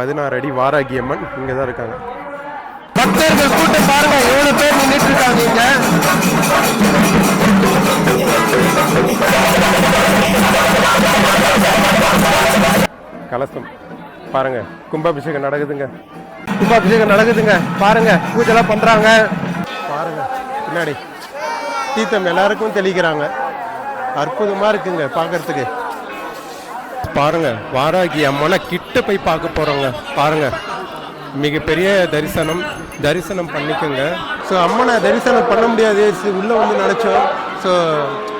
பதினாறு அடி வாராகி அம்மன் இங்கே தான் இருக்காங்க. பக்தர்கள் கூட்டம் பாருங்க எவ்வளவு பேர் நின்றுட்டு இருக்காங்க இங்க? கலசம். பாருங்க கும்பாபிஷேகம் நடக்குதுங்க. கும்பாபிஷேகம் நடக்குதுங்க. பாருங்க பூஜைலாம் பண்றாங்க. பாருங்க பின்னாடி. தீர்த்தம் எல்லாருக்கும் தெளிக்கிறாங்க. அற்புதமா இருக்குங்க பார்க்கறதுக்கு பாருங்க வாராகி அம்மனை கிட்ட போய் பார்க்க போறோங்க. பாருங்க மிகப்பெரிய தரிசனம். தரிசனம் பண்ணிக்கோங்க. ஸோ அம்மனை தரிசனம் பண்ண முடியாது. உள்ளே உள்ள வந்து நினைச்சோம். ஸோ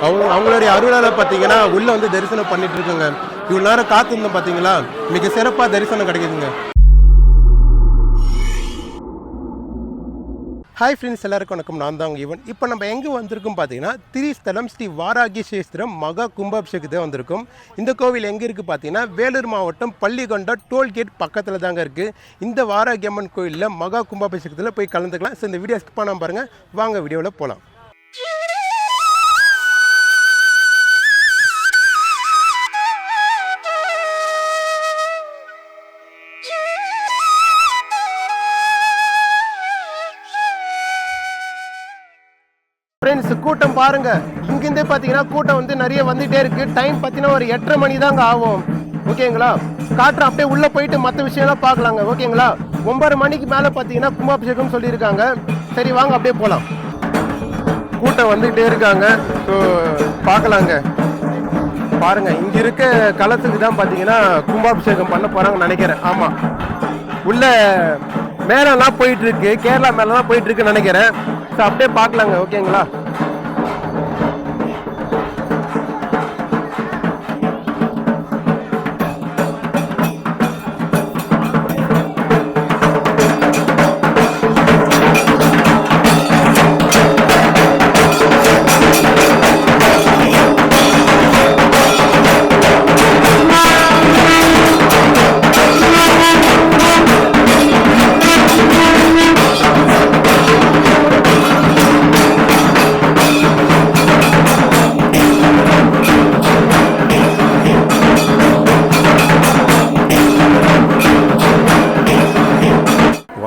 அவங்க அவங்களுடைய அருளால் பார்த்தீங்கன்னா உள்ள வந்து தரிசனம் பண்ணிட்டு இருக்குங்க. இவ்வளோ நேரம் காத்திருந்தோம் பார்த்தீங்களா? மிக சிறப்பாக தரிசனம் கிடைக்குதுங்க. ஹாய் ஃப்ரெண்ட்ஸ் எல்லாருக்கும் வணக்கம். நான் தான் உங்கள் ஈவன் இப்போ நம்ம எங்கே வந்திருக்கோம் பார்த்தீங்கன்னா திரிஸ்தலம் ஸ்ரீ வாராகி சேஸ்திரம் மகா கும்பாபிஷேகத்தை வந்திருக்கும். இந்த கோவில் எங்கே இருக்குது பார்த்தீங்கன்னா வேலூர் மாவட்டம் பள்ளிகொண்டா டோல்கேட் பக்கத்தில் தாங்க இருக்குது இந்த வாராகி அம்மன் கோயிலில் மகா கும்பாபிஷேகத்தில் போய் கலந்துக்கலாம். ஸோ இந்த வீடியோ ஸ்கிப் பண்ணாமல் பாருங்கள் வாங்க வீடியோவில் போகலாம் ஃப்ரெண்ட்ஸ் கூட்டம் பாருங்க. இங்கிருந்தே பார்த்தீங்கன்னா கூட்டம் வந்து நிறைய வந்துட்டே இருக்கு. டைம் பார்த்தீங்கன்னா ஒரு எட்டரை மணி தாங்க ஆகும். ஓகேங்களா? காற்று அப்படியே உள்ள போயிட்டு மற்ற விஷயம்லாம் பார்க்கலாங்க. ஓகேங்களா? ஒன்பது மணிக்கு மேலே பார்த்தீங்கன்னா கும்பாபிஷேகம் சொல்லியிருக்காங்க. சரி வாங்க அப்படியே போகலாம் கூட்டம் வந்துகிட்டே இருக்காங்க. ஸோ பார்க்கலாங்க. பாருங்க இங்க இருக்க களத்துக்கு தான் பார்த்தீங்கன்னா கும்பாபிஷேகம் பண்ண போறாங்கன்னு நினைக்கிறேன். ஆமா. உள்ள மேலெல்லாம் போயிட்டு இருக்கு. கேரளா மேலலாம் போயிட்டு இருக்குன்னு நினைக்கிறேன். ஸோ அப்படியே பார்க்கலாங்க. ஓகேங்களா?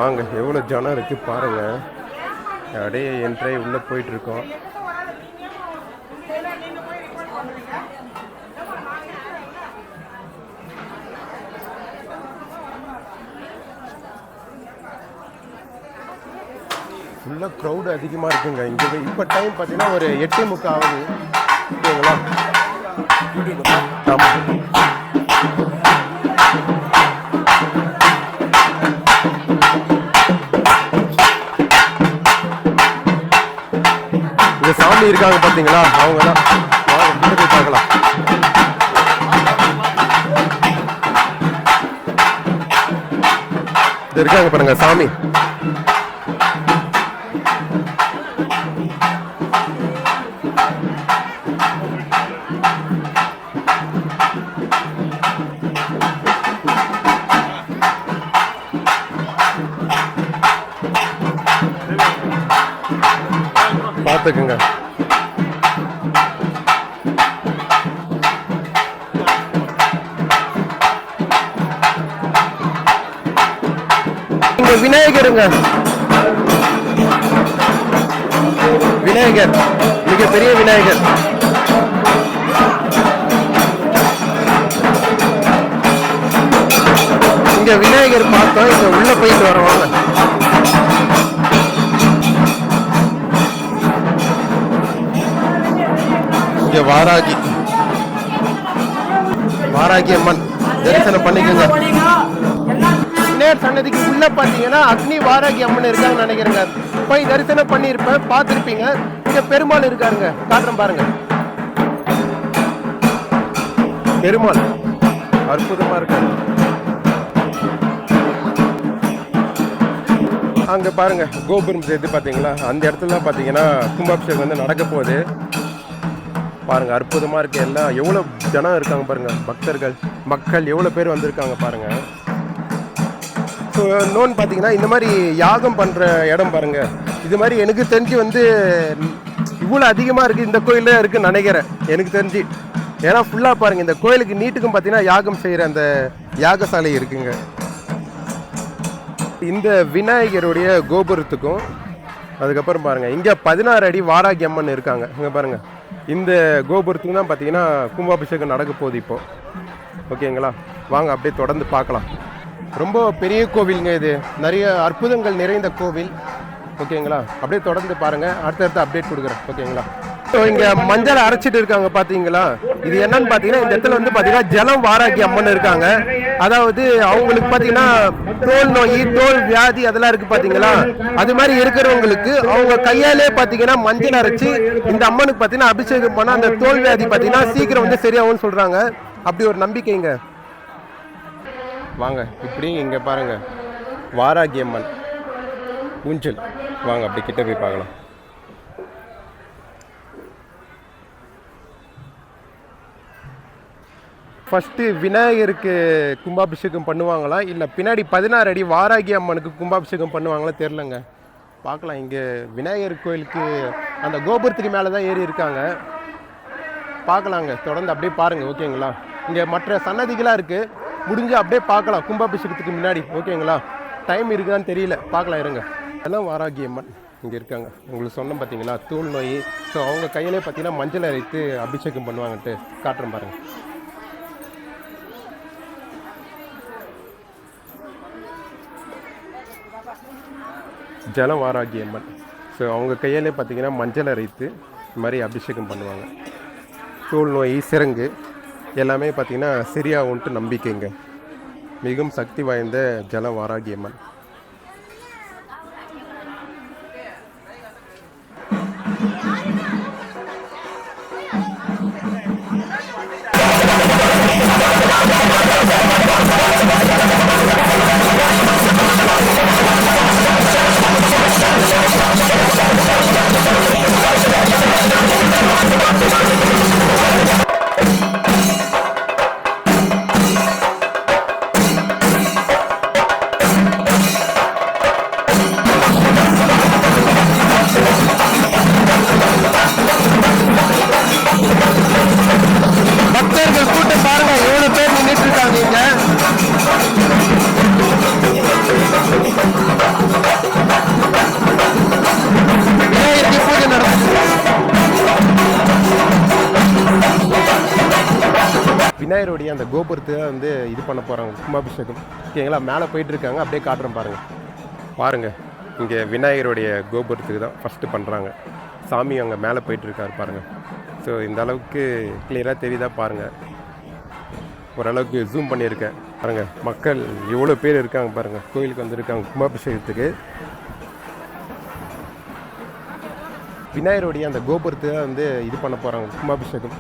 வாங்க எவ்வளோ ஜனம் இருக்கு பாருங்க. அப்படியே என்ட்ரை உள்ளே போயிட்டு இருக்கோம் ஃபுல்லாக க்ரௌடு அதிகமாக இருக்குங்க. இங்கே இப்போ டைம் பார்த்தீங்கன்னா ஒரு எட்டு முக்கால் ஆகுது. ஓகேங்களா? ஆமாம் சாமி இருக்காங்க பாத்தீங்களா அவங்க தான் வாங்க, போய் பார்க்கலாம். இது இருக்காங்க பாருங்க சாமி. இங்க விநாயகருங்க. விநாயகர் மிகப்பெரிய விநாயகர். இங்க விநாயகர் பார்த்தோம் இங்க உள்ள போயிட்டு வரோம் இங்க வாராகி வாராகி அம்மன் தரிசனம் பண்ணிக்கோங்க. பிள்ளையார் சன்னதிக்கு உள்ள பார்த்தீங்கன்னா அக்னி வாராகி அம்மன் இருக்காங்கன்னு நினைக்கிறேங்க. போய் தரிசனம் பண்ணியிருப்பேன் பார்த்துருப்பீங்க. இங்க பெருமாள் இருக்காருங்க. காட்டுறேன் பாருங்க. பெருமாள். அற்புதமா இருக்காரு. அங்க பாருங்க கோபுரம் சேர்த்து பாத்தீங்களா அந்த இடத்துல பாத்தீங்கன்னா கும்பாபிஷேகம் வந்து நடக்க போகுது. பாருங்க அற்புதமா இருக்கு எல்லாம். எவ்வளவு ஜனம் இருக்காங்க பாருங்க. பக்தர்கள் மக்கள் எவ்வளவு பேர் வந்திருக்காங்க பாருங்க. இன்னொன்று பார்த்தீங்கன்னா இந்த மாதிரி யாகம் பண்ணுற இடம் பாருங்க. இது மாதிரி எனக்கு தெரிஞ்சு வந்து இவ்வளோ அதிகமாக இருக்குது இந்த கோயிலில் இருக்குன்னு நினைக்கிறேன். எனக்கு தெரிஞ்சு. ஏன்னா ஃபுல்லாக பாருங்கள் இந்த கோயிலுக்கு நீட்டுக்கும் பார்த்தீங்கன்னா யாகம் செய்கிற அந்த யாகசாலை இருக்குங்க. இந்த விநாயகருடைய கோபுரத்துக்கும் அதுக்கப்புறம் பாருங்கள் இங்கே பதினாறு அடி வாராகி அம்மன் இருக்காங்க. இங்கே பாருங்கள் இந்த கோபுரத்துக்கு தான் பார்த்தீங்கன்னா கும்பாபிஷேகம் நடக்க போகுது இப்போ. ஓகேங்களா? வாங்க அப்படியே தொடர்ந்து பார்க்கலாம். ரொம்ப பெரிய கோவிலுங்க இது. நிறைய அற்புதங்கள் நிறைந்த கோவில். ஓகேங்களா? அப்படியே தொடர்ந்து பாருங்க. அடுத்தடுத்து அப்டேட் கொடுக்குறேன். ஓகேங்களா? ஸோ இங்க மஞ்சள் அரைச்சிட்டு இருக்காங்க பாத்தீங்களா? இது என்னன்னு பாத்தீங்கன்னா இந்த இடத்துல வந்து பாத்தீங்கன்னா ஜலம் வாராகி அம்மன் இருக்காங்க. அதாவது அவங்களுக்கு பாத்தீங்கன்னா தோல் நோய் தோல் வியாதி அதெல்லாம் இருக்கு பார்த்தீங்களா அது மாதிரி இருக்கிறவங்களுக்கு அவங்க கையாலே பார்த்தீங்கன்னா மஞ்சள் அரைச்சி இந்த அம்மனுக்கு பாத்தீங்கன்னா அபிஷேகம் பண்ணால் அந்த தோல் வியாதி பார்த்தீங்கன்னா சீக்கிரம் வந்து சரியாகும்னு சொல்றாங்க. அப்படி ஒரு நம்பிக்கைங்க. வாங்க இப்படி இங்கே பாருங்க. வாராகி அம்மன் ஊஞ்சல். வாங்க அப்படி கிட்ட போய் பார்க்கலாம். ஃபஸ்ட்டு விநாயகருக்கு கும்பாபிஷேகம் பண்ணுவாங்களா? இல்லை பின்னாடி பதினாறு அடி வாராகி அம்மனுக்கு கும்பாபிஷேகம் பண்ணுவாங்களா? தெரிலங்க பார்க்கலாம் இங்கே விநாயகர் கோயிலுக்கு அந்த கோபுரத்துக்கு மேலே தான் ஏறி இருக்காங்க. பார்க்கலாங்க தொடர்ந்து அப்படியே பாருங்கள் ஓகேங்களா? இங்கே மற்ற சன்னதிகளாக இருக்குது முடிஞ்சு அப்படியே பார்க்கலாம். கும்பாபிஷேகத்துக்கு முன்னாடி. ஓகேங்களா? டைம் இருக்குதான்னு தெரியல. பார்க்கலாம் இருங்க. எல்லாம் வாராகி அம்மன் இங்கே இருக்காங்க. உங்களுக்கு சொன்னோம் பார்த்தீங்களா தூள் நோய். ஸோ அவங்க கையிலே பார்த்தீங்கன்னா மஞ்சள் அரைத்து அபிஷேகம் பண்ணுவாங்கன்ட்டு காட்டுறேன் பாருங்கள் ஜலவாராகி அம்மன் ஸோ அவங்க கையிலே பார்த்தீங்கன்னா மஞ்சள் அரைத்து இந்த மாதிரி அபிஷேகம் பண்ணுவாங்க. தூள் நோய் சிறங்கு எல்லாமே பார்த்தீங்கன்னா சரியாகும்ன்ட்டு நம்பிக்கைங்க. மிகவும் சக்தி வாய்ந்த ஜல வாராகியம்மன் விநாயகருடைய அந்த கோபுரத்தை வந்து இது பண்ண போகிறாங்க கும்பாபிஷேகம். ஓகேங்களா? மேலே போயிட்டு இருக்காங்க அப்படியே காட்டுறேன் பாருங்கள் பாருங்க. இங்கே விநாயகருடைய கோபுரத்துக்கு தான் ஃபஸ்ட்டு பண்ணுறாங்க சாமி அங்கே மேலே போயிட்டு இருக்காரு ஸோ இந்த அளவுக்கு கிளியராக தெரியுதா பாருங்கள் ஓரளவுக்கு ஜூம் பண்ணியிருக்கேன். பாருங்கள் மக்கள் எவ்வளோ பேர் இருக்காங்க பாருங்கள் கோயிலுக்கு வந்திருக்காங்க. கும்பாபிஷேகத்துக்கு. விநாயகருடைய அந்த கோபுரத்தை தான் வந்து இது பண்ண போகிறாங்க கும்பாபிஷேகம்.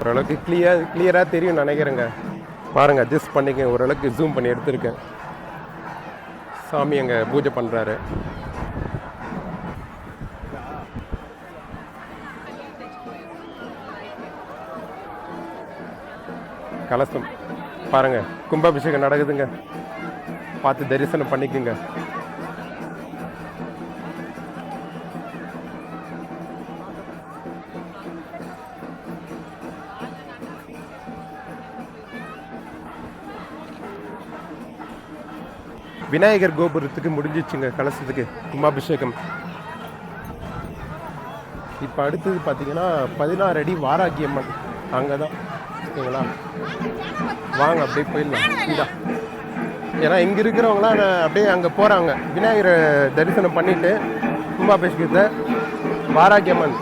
ஓரளவுக்கு கிளியர் கிளியராக தெரியும் நினைக்கிறேங்க. பாருங்க அட்ஜஸ்ட் பண்ணிக்க ஓரளவுக்கு ஜூம் பண்ணி எடுத்திருக்கேன். சாமி அங்கே பூஜை பண்ணுறாரு கலசம். பாருங்க கும்பாபிஷேகம் நடக்குதுங்க. பார்த்து தரிசனம் பண்ணிக்கோங்க. விநாயகர் கோபுரத்துக்கு முடிஞ்சிச்சுங்க கலசத்துக்கு கும்பாபிஷேகம். இப்போ அடுத்தது பார்த்தீங்கன்னா பதினாறு அடி வாராகி அம்மன் அங்கே தான் ஓகேங்களா வாங்க அப்படியே போயிடலாம். இதா ஏன்னா இங்கே இருக்கிறவங்களாம் அப்படியே அங்கே போகிறாங்க விநாயகரை தரிசனம் பண்ணிட்டு கும்பாபிஷேகத்தை வாராகி அம்மன்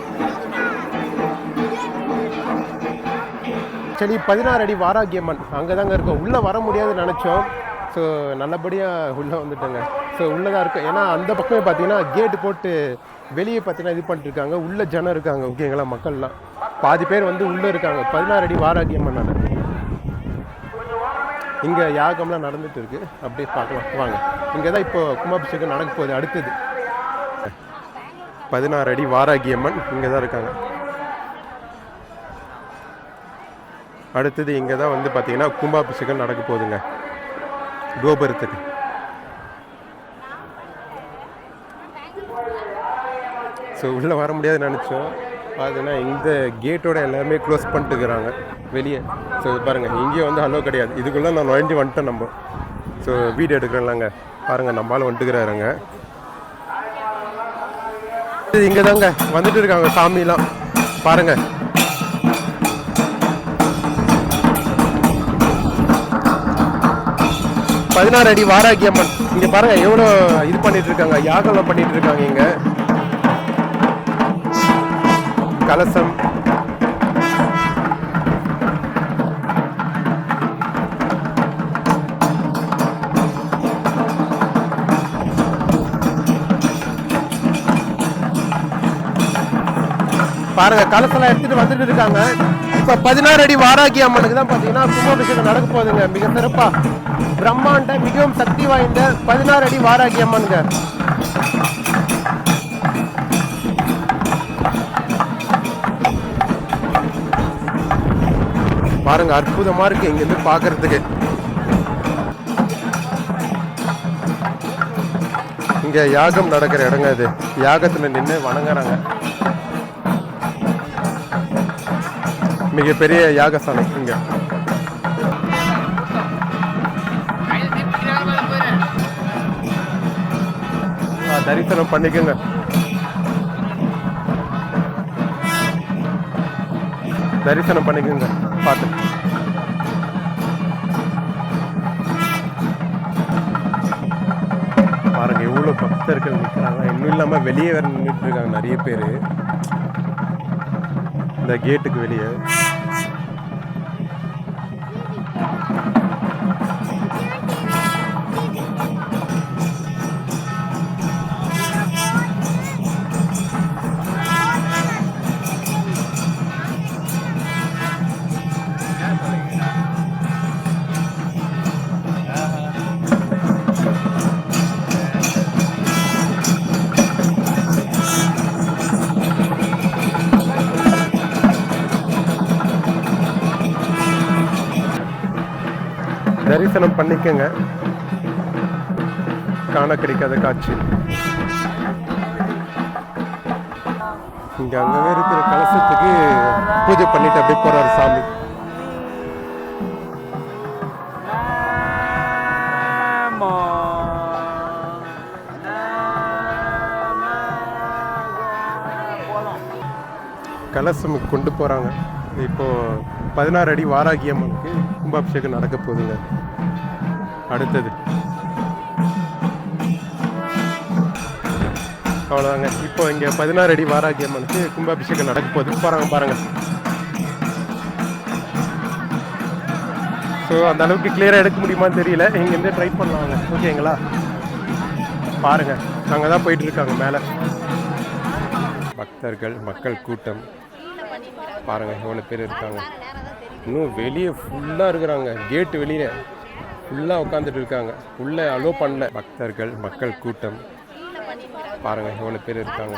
சரி பதினாறு அடி வாராகியம்மன். அங்கே தாங்க இருக்கோம். உள்ளே வர முடியாதுன்னு நினச்சோம். ஸோ நல்லபடியாக உள்ளே வந்துட்டேங்க. ஸோ உள்ளே தான் இருக்கும் ஏன்னா அந்த பக்கமே பார்த்தீங்கன்னா கேட்டு போட்டு வெளியே பார்த்தீங்கன்னா இது பண்ணிட்டுருக்காங்க. உள்ளே ஜனம் இருக்காங்க ஓகேங்களா மக்கள்லாம். பாதி பேர் வந்து உள்ளே இருக்காங்க. பதினாறு அடி வாராகியம்மன் இங்கே யாகம்லாம் நடந்துட்டு இருக்கு அப்படியே பார்க்கலாம். வாங்க. இங்கே தான் இப்போ கும்பாபிஷேகம் நடக்க போகுது. அடுத்தது. பதினாறு அடி வாராகியம்மன் இங்கே தான் இருக்காங்க. அடுத்தது இங்கே தான் வந்து பார்த்தீங்கன்னா கும்பாபிஷேகம் நடக்க போகுதுங்க. கோபுரத்துக்கு. ஸோ உள்ளே வர முடியாதுன்னு நினச்சோம். பார்த்தீங்கன்னா இந்த கேட்டோட எல்லாமே க்ளோஸ் பண்ணிட்டு இருக்கிறாங்க வெளியே. ஸோ பாருங்கள் இங்கேயே வந்து அலோ கிடையாது. இதுக்குள்ளே நான் நுழைஞ்சு வந்துட்டேன் நம்ம. ஸோ வீடியோ எடுக்கிறேன்லாங்க. பாருங்கள் நம்மளால் வந்துட்டுக்கிறாருங்க இது இங்க தாங்க வந்துட்டு இருக்காங்க சாமிலாம். பாருங்க. பதினாறு அடி வாராகி அம்மன். இங்க பாருங்க எவ்வளோ இது பண்ணிட்டு இருக்காங்க யாகம்லாம் பண்ணிட்டு இருக்காங்க இங்க. கலசம். பாருங்க கலசெல்லாம் எடுத்துட்டு வந்துட்டு இருக்காங்க. இப்ப பதினாறு அடி வாராகி அம்மனுக்கு தான் பாத்தீங்கன்னா கும்பாபிஷேகம் நடக்க போகுதுங்க. மிக சிறப்பா. பிரம்மாண்ட மிகவும் சக்தி வாய்ந்த பதினாறு அடி வாராகி அம்மனுங்க. பாருங்க அற்புதமா இருக்கு இங்க இருந்து பாக்குறதுக்கு. இங்க யாகம் நடக்கிற இடங்க இது. யாகத்துல நின்று வணங்குறாங்க. மிகப்பெரிய யாகசாலை. இங்கே. ஆ, தரிசனம் பண்ணிக்கோங்க. தரிசனம் பண்ணிக்கோங்க. பார்த்து. பாருங்க எவ்வளோ பக்தர்கள் நிற்கிறாங்க இன்னும் இல்லாமல் வெளியே வேறு நின்றுட்டு இருக்காங்க நிறைய பேர். இந்த கேட்டுக்கு வெளியே. தரிசனம் பண்ணிக்கங்க. காண கிடைக்காத காட்சி. இங்க அங்கே இருக்கிற கலசத்துக்கு பூஜை பண்ணிட்டு அப்படியே போறாரு சாமி. கலசம் கொண்டு போறாங்க. இப்போ பதினாறு அடி வாராகியம்மனுக்கு கும்பாபிஷேகம் நடக்க போகுதுங்க. அடுத்தது. அவ்வளோதாங்க இப்போ இங்கே பதினாறு அடி வாராகி அம்மனுக்கு கும்பாபிஷேகம் நடக்க போகுது. போகிறாங்க பாருங்க. ஸோ அந்த அளவுக்கு கிளியராக எடுக்க முடியுமான்னு தெரியல. இங்கேருந்து ட்ரை பண்ணலாங்க ஓகேங்களா? பாருங்க. அங்கே தான் போயிட்டு இருக்காங்க மேலே. பக்தர்கள் மக்கள் கூட்டம். பாருங்க எவ்வளோ பேர் இருக்காங்க. இன்னும் வெளியே ஃபுல்லாக இருக்கிறாங்க. கேட்டு வெளியே ஃபுல்லாக உட்காந்துட்டு இருக்காங்க. உள்ளே அலோ பண்ணல. பக்தர்கள் மக்கள் கூட்டம். பாருங்க எவ்வளோ பேர் இருக்காங்க.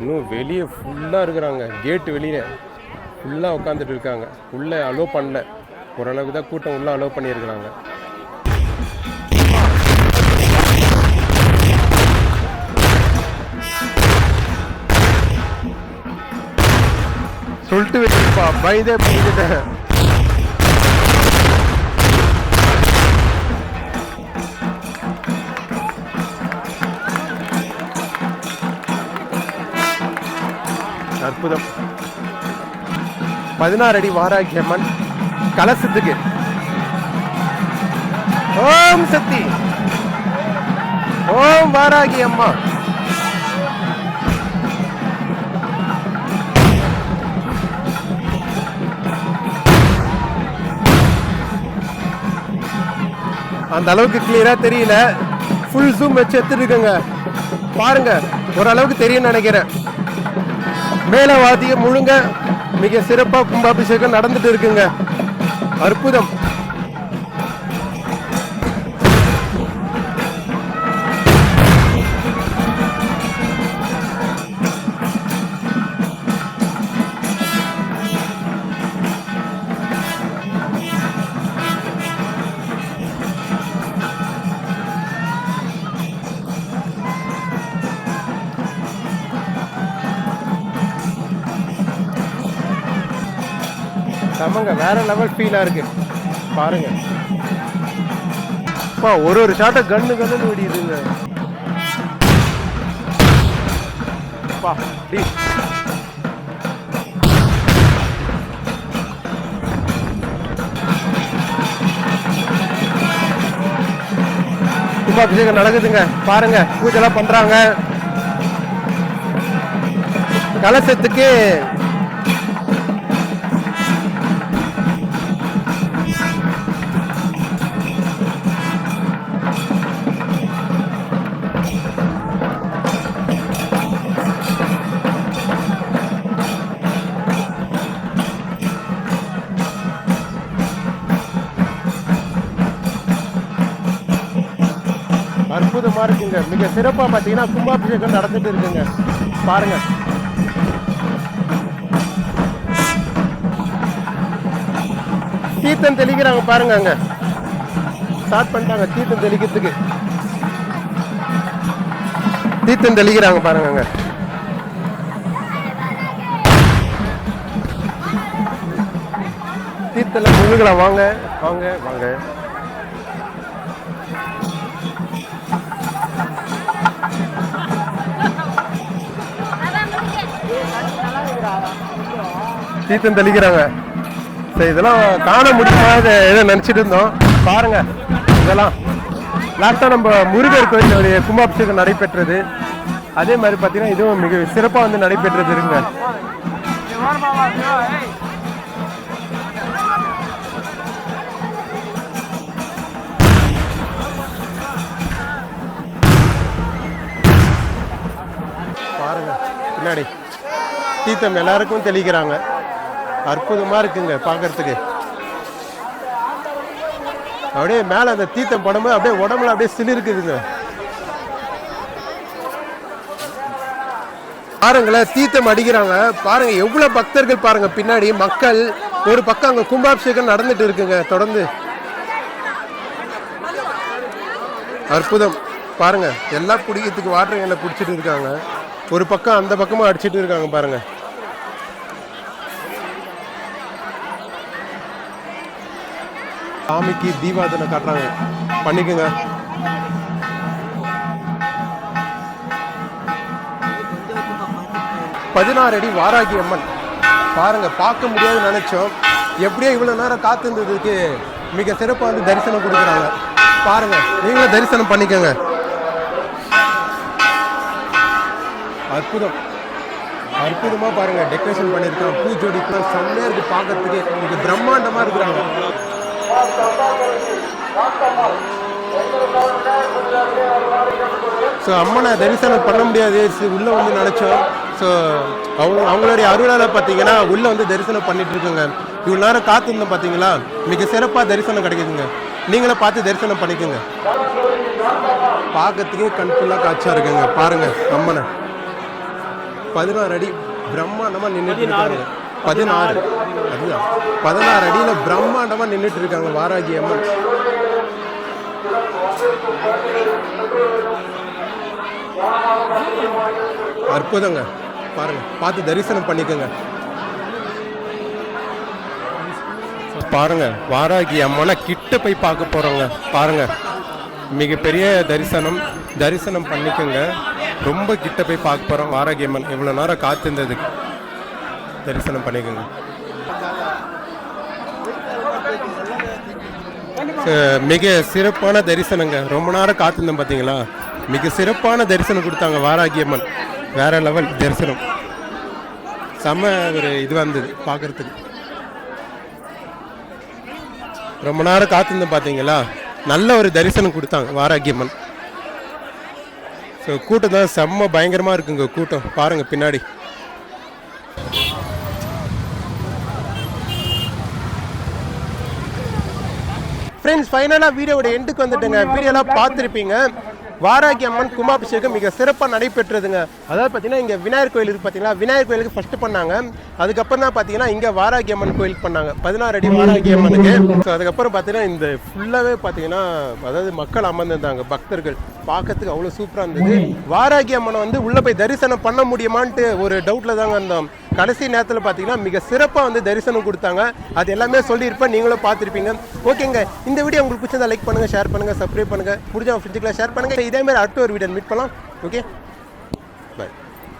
இன்னும் வெளியே ஃபுல்லாக இருக்கிறாங்க. கேட்டு வெளியே ஃபுல்லாக உட்காந்துட்டு இருக்காங்க. உள்ளே அலோ பண்ணல. ஓரளவுக்கு தான் கூட்டம் உள்ளே அலோ பண்ணியிருக்கிறாங்க. சொல்லிட்டு வச்சிருப்பா பயந்தே பண்ணிக்கிட்டேன் அற்புதம். பதினாறு அடி வாராகி அம்மன் கலசத்துக்கு. ஓம் சக்தி. ஓம் வாராகி அம்மா. அந்த அளவுக்கு கிளியரா தெரியல. ஃபுல் ஜூம் வச்சு எடுத்துருக்கங்க பாருங்க ஓரளவுக்கு தெரியும் நினைக்கிறேன். மேலவாதிய முழுங்க மிக சிறப்பாக கும்பாபிஷேகம் நடந்துட்டு இருக்குங்க. அற்புதம். ஆமாங்க வேற லெவல் ஃபீலாக இருக்கு. பாருங்க. அப்பா ஒரு ஒரு ஷாட்டை கண்ணு கண்ணுன்னு வெடியுதுங்க அப்பா டீ. கும்பாபிஷேகம் நடக்குதுங்க. பாருங்க பூஜைலாம் பண்றாங்க. கலசத்துக்கு அற்புதமா இருக்குங்க. மிக சிறப்பாக பாத்தீங்கன்னா கும்பாபிஷேகம் நடந்துட்டு இருக்குங்க. பாருங்க. தீர்த்தம் தெளிக்கிறாங்க பாருங்க அங்க ஸ்டார்ட் பண்ணிட்டாங்க தீர்த்தம் தெளிக்கிறதுக்கு. தீர்த்தம் தெளிக்கிறாங்க பாருங்க அங்க தீர்த்தல முழுகலாம். வாங்க வாங்க வாங்க. தீர்த்தம் தெளிக்கிறாங்க. சரி இதெல்லாம் காண முடியாத ஏதோ நினச்சிட்டு இருந்தோம். பாருங்க இதெல்லாம். லாஸ்ட்டாக நம்ம முருகர் கோயிலுடைய கும்பாபிஷேகம் நடைபெற்றது. அதே மாதிரி பார்த்தீங்கன்னா இதுவும் மிக சிறப்பாக வந்து நடைபெற்றது இருங்க பாருங்க பின்னாடி. தீர்த்தம் எல்லாருக்கும் தெளிக்கிறாங்க. அற்புதமா இருக்குங்க பார்க்குறதுக்கு அப்படியே மேல அந்த தீத்தம் படம்பு அப்படியே உடம்புல அப்படியே சிலிருக்குதுங்க பாருங்களேன் தீர்த்தம் அடிக்கிறாங்க. பாருங்க எவ்வளவு பக்தர்கள் பாருங்க பின்னாடி. மக்கள் ஒரு பக்கம் அங்க கும்பாபிஷேகம் நடந்துட்டு இருக்குங்க தொடர்ந்து. அற்புதம். பாருங்க எல்லாம் குடிக்கிறதுக்கு வாட்டர் எண்ணெய் குடிச்சிட்டு இருக்காங்க. ஒரு பக்கம் அந்த பக்கமும் அடிச்சிட்டு இருக்காங்க பாருங்க. சாமிக்கு தீபாதனை காட்டுறாங்க. பண்ணிக்கோங்க. பதினாறு அடி வாராகி அம்மன். பாருங்க பார்க்க முடியாதுன்னு நினைச்சோம். எப்படியோ இவ்வளவு நேரம் காத்திருந்ததுக்கு மிக சிறப்பாக வந்து தரிசனம் கொடுக்குறாங்க. பாருங்க நீங்களும் தரிசனம் பண்ணிக்கோங்க. அற்புதம். அற்புதமா பாருங்க டெக்கரேஷன் பண்ணிருக்காங்க. பூஜோடிக்கலாம் செம்மையா இருக்கு பார்க்கறதுக்கு. மிக பிரம்மாண்டமா இருக்கிறாங்க. ஸோ அம்மனை தரிசனம் பண்ண முடியாது. உள்ளே வந்து நினச்சோம். ஸோ அவங்க அவங்களுடைய அருளால் பார்த்தீங்கன்னா உள்ளே வந்து தரிசனம் பண்ணிட்டு இருக்குங்க இவ்வளோ நேரம் காத்திருந்தோம் பார்த்தீங்களா? மிக சிறப்பாக தரிசனம் கிடைக்குதுங்க. நீங்களும் பார்த்து தரிசனம் பண்ணிக்கோங்க. பார்க்கறதுக்கே கண்ஃபுல்லாக காட்சியாக இருக்குங்க. பாருங்க அம்மனை. பதினாறு அடி பிரம்மாண்டமாக நின்றுட்டு இருக்காங்க. பதினாறு. அதுதான் பதினாறு அடியில் பிரம்மாண்டமாக நின்றுட்டு இருக்காங்க வாராகி அம்மன். அற்புதங்க. பாருங்க பார்த்து தரிசனம் பண்ணிக்கோங்க. பாருங்க வாராகி அம்மனை கிட்ட போய் பார்க்க போறோங்க. பாருங்க மிகப்பெரிய தரிசனம். தரிசனம் பண்ணிக்கோங்க. ரொம்ப கிட்ட போய் பார்க்க போறோம் வாராகி அம்மன். இவ்வளோ நேரம் காத்திருந்ததுக்கு. தரிசனம் பண்ணிக்கோங்க. மிக சிறப்பான தரிசனங்க. ரொம்ப நேரம் காத்திருந்தோம் பார்த்தீங்களா மிக சிறப்பான தரிசனம் கொடுத்தாங்க வாராகி அம்மன் வேற லெவல் தரிசனம். செம்ம ஒரு இதுவாக இருந்தது பார்க்கறதுக்கு ரொம்ப நேரம் காத்திருந்தோம் பார்த்தீங்களா நல்ல ஒரு தரிசனம் கொடுத்தாங்க வாராகி அம்மன் ஸோ கூட்டம் தான் செம்ம பயங்கரமாக இருக்குங்க கூட்டம். பாருங்க பின்னாடி. ஃப்ரெண்ட்ஸ் ஃபைனலாக வீடியோவோட எண்டுக்கு வந்துட்டுங்க. வீடியோலாம் பார்த்துருப்பீங்க. வாராகி அம்மன் கும்பாபிஷேகம் மிக சிறப்பாக நடைபெற்றதுங்க. அதாவது பார்த்தீங்கன்னா இங்கே விநாயகர் கோயில் இருக்கு பார்த்தீங்களா? விநாயகர் கோயிலுக்கு ஃபஸ்ட்டு பண்ணாங்க. அதுக்கப்புறம் தான் பார்த்தீங்கன்னா இங்கே வாராகி அம்மன் கோயிலுக்கு பண்ணாங்க. பதினாறு அடி வாராகி அம்மனுக்கு. ஸோ அதுக்கப்புறம் பார்த்தீங்கன்னா இந்த ஃபுல்லாகவே பார்த்தீங்கன்னா அதாவது மக்கள் அமர்ந்திருந்தாங்க பக்தர்கள். பார்க்கறதுக்கு அவ்வளோ சூப்பராக இருந்தது. வாராகி அம்மனை வந்து உள்ளே போய் தரிசனம் பண்ண முடியுமான்ட்டு ஒரு டவுட்டில் தாங்க இருந்தோம். கடைசி நேரத்தில் பார்த்தீங்கன்னா மிக சிறப்பாக வந்து தரிசனம் கொடுத்தாங்க. அது எல்லாமே சொல்லியிருப்பேன் நீங்களும் பார்த்துருப்பீங்க. ஓகேங்க. இந்த வீடியோ உங்களுக்கு பிடிச்சதா லைக் பண்ணுங்கள் ஷேர் பண்ணுங்கள் சப்ஸ்கிரைப் பண்ணுங்கள் முடிஞ்ச ஃப்ரெண்ட்ஸுக்கெல்லாம் ஷேர் பண்ணுங்கள் இதே மாதிரி அடுத்த ஒரு வீடியோ மீட் பண்ணலாம். ஓகே